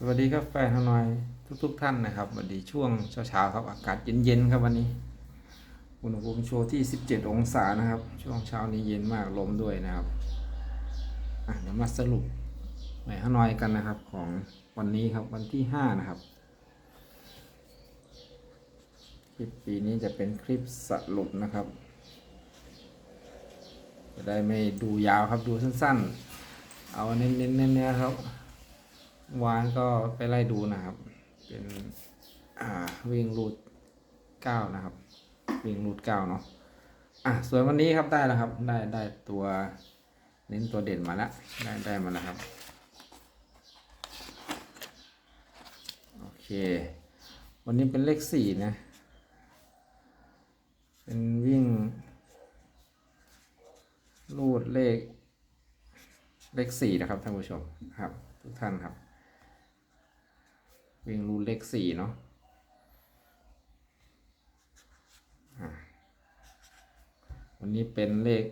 สวัสดีครับแฟนฮานอยทุกๆทท่านนะครับสวัสดีช่วงเช้าๆครับอากาศเย็นๆครับวันนี้อุณหภูมิโชว์ที่ 17 องศานะครับ ช่วงเช้านี้เย็นมากลมด้วยนะครับอะเดี๋ยวมาสรุปแหวนฮานอยกันนะครับของวันนี้ครับวันที่ 5 นะครับ คลิปปีนี้จะเป็นคลิปสรุปนะครับ จะได้ไม่ดูยาวครับดูสั้นๆ เอาเน้นๆเนื้อๆครับ วานก็ไปไล่ดูนะครับ เป็นอ่าวิ่งรูดเก้านะครับ วิ่งรูดเก้าเนาะอะส่วนวันนี้ครับได้แล้วครับ ได้ได้ตัวเน้นตัวเด่นมาแล้วได้ได้มาแล้วครับโอเค วันนี้เป็นเลขสี่นะ เป็นวิ่ง รูดเลขเลขสี่นะครับท่านผู้ชมครับ ทุกท่านครับ วิ่งรูดเลขสี่เนาะวันนี้เป็นเลข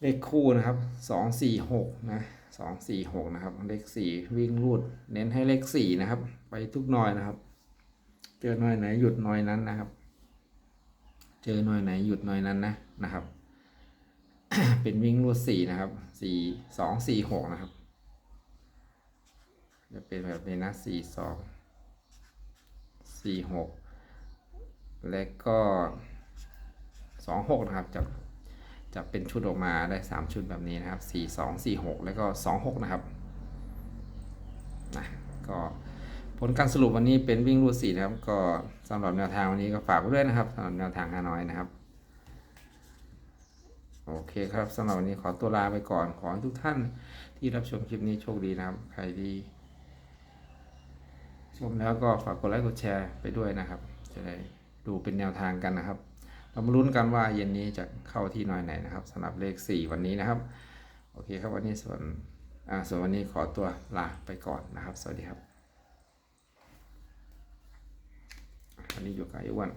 เลขคู่นะครับสองสี่หกนะสองสี่หกนะครับ เลขสี่วิ่งรูด เน้นให้เลขสี่นะครับ ไปทุกหน่อยนะครับ เจอหน่อยไหนหยุดหน่อยนั้นนะครับ เจอหน่อยไหนหยุดหน่อยนั้นนะนะครับ เป็นวิ่งรูดสี่นะครับสี่สองสี่หกนะครับ จะเป็นแบบนี้นะสี่สองสี่หกและก็สองหกนะครับจะจะเป็นชุดออกมาได้สามชุดแบบนี้นะครับสี่สองสี่หกแล้วก็สองหกนะครับนะก็ผลการสรุปวันนี้เป็นวิ่งรูดสี่นะครับ ก็สำหรับแนวทางวันนี้ก็ฝากไว้ด้วยนะครับสำหรับแนวทางฮานอยนะครับ โอเคครับสำหรับวันนี้ขอตัวลาไปก่อนขอให้ทุกท่านที่รับชมคลิปนี้โชคดีนะครับ ใครที่ ชมแล้วก็ฝากกดไลค์กดแชร์ไปด้วยนะครับ จะได้ดูเป็นแนวทางกันนะครับ เรามาลุ้นกันว่าเย็นนี้จะเข้าที่น้อยไหนนะครับสำหรับเลข 4 วันนี้นะครับ โอเคครับวันนี้ส่วนอ่าส่วนวันนี้ขอตัวลาไปก่อนนะครับ สวัสดีครับ วันนี้อยู่กับไอ้อ้วัน